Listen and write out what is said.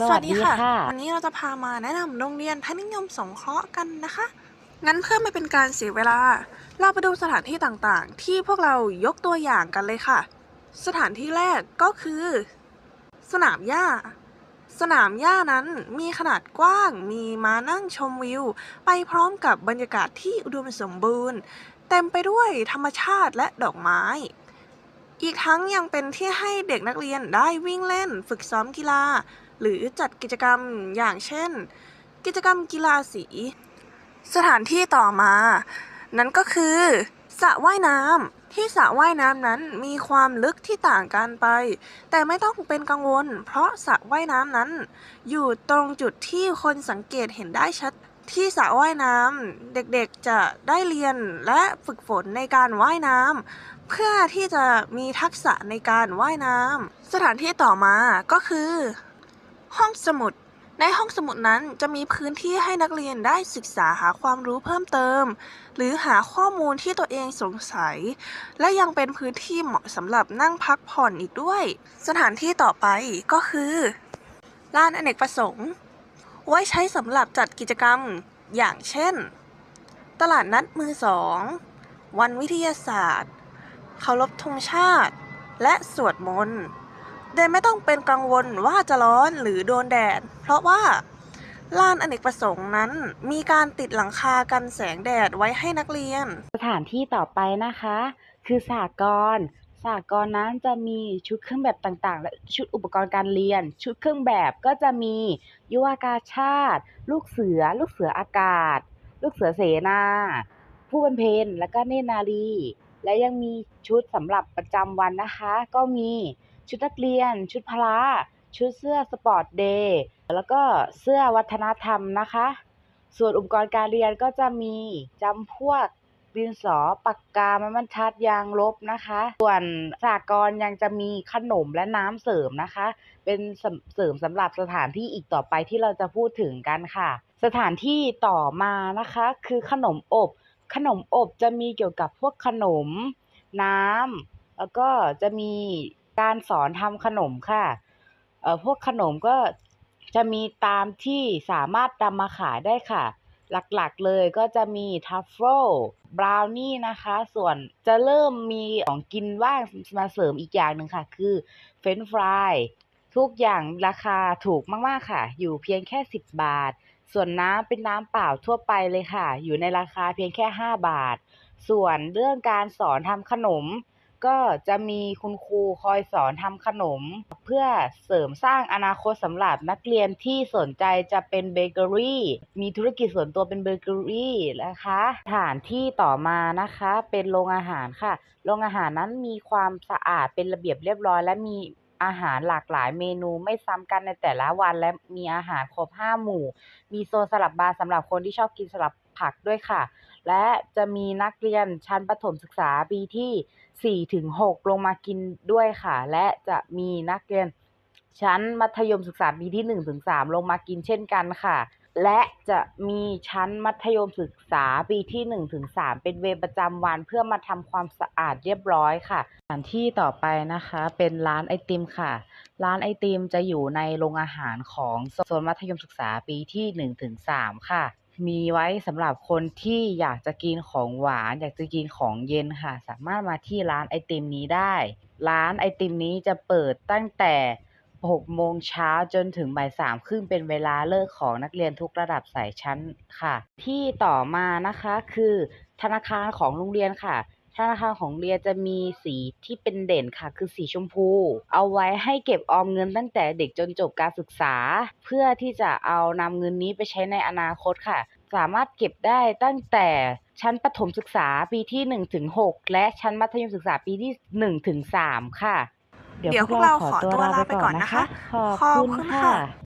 สวัสดีค่ะ วันนี้เราจะพามาแนะนำโรงเรียนทนิยมสงเคราะห์กันนะคะ งั้นเพื่อไม่เป็นการเสียเวลา เราไปดูสถานที่ต่างๆ ที่พวกเรายกตัวอย่างกันเลยค่ะ สถานที่แรกก็คือ สนามหญ้า สนามหญ้านั้นมีขนาดกว้าง มีมานั่งชมวิว ไปพร้อมกับบรรยากาศที่อุดมสมบูรณ์ เต็มไปด้วยธรรมชาติและดอกไม้ อีกทั้งยังเป็นที่ให้เด็กนักเรียนได้วิ่งเล่น ฝึกซ้อมกีฬา หรือจัดกิจกรรมอย่างเช่น กิจกรรมกีฬาสี สถานที่ต่อมา นั้นก็คือสระว่ายน้ำที่สระว่ายน้ำนั้นมีความลึกที่ต่างกันไป แต่ไม่ต้องเป็นกังวล เพราะสระว่ายน้ำนั้น อยู่ตรงจุดที่คนสังเกตเห็นได้ชัดที่สระว่ายน้ำเด็กๆจะได้เรียนและฝึกฝนในการว่ายน้ำเพื่อที่จะมีทักษะในการว่ายน้ำสถานที่ต่อมาก็คือ ห้องสมุด ในห้องสมุดนั้นจะมีพื้นที่ให้นักเรียนได้ศึกษาหาความรู้เพิ่มเติม หรือหาข้อมูลที่ตัวเองสงสัย และยังเป็นพื้นที่เหมาะสำหรับนั่งพักผ่อนอีกด้วย สถานที่ต่อไปก็คือลานอเนกประสงค์ ไว้ใช้สำหรับจัดกิจกรรมอย่างเช่น ตลาดนัดมือสอง วันวิทยาศาสตร์เคารพธงชาติ และสวดมนต์ โดยไม่ต้องเป็นกังวลว่าจะร้อนหรือโดนแดด เพราะว่าลานอเนกประสงค์นั้น มีการติดหลังคากันแสงแดดไว้ให้นักเรียน สถานที่ต่อไปนะคะ คือสากรสากรนั้นจะมีชุดเครื่องแบบต่างๆ และชุดอุปกรณ์การเรียน ชุดเครื่องแบบก็จะมียุวากาชาติ ลูกเสือ ลูกเสืออากาศ ลูกเสือเสนา ผู้บรรเพนและก็เนนารีและยังมีชุดสำหรับประจำวันนะคะ ก็มี ชุดนักเรียน ชุดพละชุดเสื้อสปอร์ตเดย์แล้วก็เสื้อวัฒนธรรมนะคะ ส่วนอุปกรณ์การเรียนก็จะมีจำพวกดินสอปากกาไม้บรรทัดยางลบนะคะ ส่วนสากรยังจะมีขนมและน้ำเสริมนะคะ เป็นเสริมสำหรับสถานที่อีกต่อไปที่เราจะพูดถึงกันค่ะ สถานที่ต่อมานะคะ คือขนมอบ ขนมอบจะมีเกี่ยวกับพวกขนม น้ำแล้วก็จะมี การสอนทำขนมค่ะเอ่อพวกขนมก็จะมีตามที่สามารถนำมาขายได้ค่ะ หลักๆเลยก็จะมีทัฟเฟิลบราวนี่นะคะ ส่วนจะเริ่มมีของกินว่างมาเสริมอีกอย่างหนึ่งค่ะ คือเฟรนฟรายทุกอย่างราคาถูกมาก ๆ ค่ะ อยู่เพียงแค่ 10 บาท ส่วนน้ำเป็นน้ำเปล่าทั่วไปเลยค่ะ อยู่ในราคาเพียงแค่ 5 บาท ส่วนเรื่องการสอนทำขนม ก็จะมีคุณครูคอยสอนทำขนม เพื่อเสริมสร้างอนาคตสำหรับนักเรียนที่สนใจจะเป็นเบเกอรี่ มีธุรกิจส่วนตัวเป็นเบเกอรี่นะคะสถานที่ต่อมานะคะ เป็นโรงอาหารค่ะ โรงอาหารนั้นมีความสะอาดเป็นระเบียบเรียบร้อย และมีอาหารหลากหลายเมนูไม่ซ้ำกันในแต่ละวัน และมีอาหารครบห้าหมู่ มีโซนสลับบาร์สำหรับคนที่ชอบกินสลับ ผักด้วยค่ะ และจะมีนักเรียนชั้นประถมศึกษาปีที่4ถึง6ลงมากินด้วยค่ะ และจะมีนักเรียนชั้นมัธยมศึกษาปีที่1ถึง3ลงมากินเช่นกันค่ะ และจะมีชั้นมัธยมศึกษาปีที่1ถึง3เป็นเวรประจำวันเพื่อมาทำความสะอาดเรียบร้อยค่ะสถานที่ต่อไปนะคะเป็นร้านไอติมค่ะ ร้านไอติมจะอยู่ในโรงอาหารของโซนมัธยมศึกษาปีที่1ถึง3ค่ะ มีไว้สำหรับคนที่อยากจะกินของหวาน อยากจะกินของเย็นค่ะ สามารถมาที่ร้านไอติมนี้ได้ ร้านไอติมนี้จะเปิดตั้งแต่6โมงเช้าจนถึงบ่ายสามครึ่งเป็นเวลาเลิกของนักเรียนทุกระดับสายชั้นค่ะ ที่ต่อมานะคะคือธนาคารของโรงเรียนค่ะ ธนาคารของโรงเรียนจะมีสีที่เป็นเด่นค่ะ คือสีชมพู เอาไว้ให้เก็บออมเงินตั้งแต่เด็กจนจบการศึกษา เพื่อที่จะเอานำเงินนี้ไปใช้ในอนาคตค่ะ สามารถเก็บได้ตั้งแต่ชั้นประถมศึกษาปีที่1ถึง6และชั้นมัธยมศึกษาปีที่1ถึง3ค่ะ เดี๋ยวพวกเราขอตัวลาไปก่อนนะคะ ขอบขอบคุณคุณค่ะค่ะ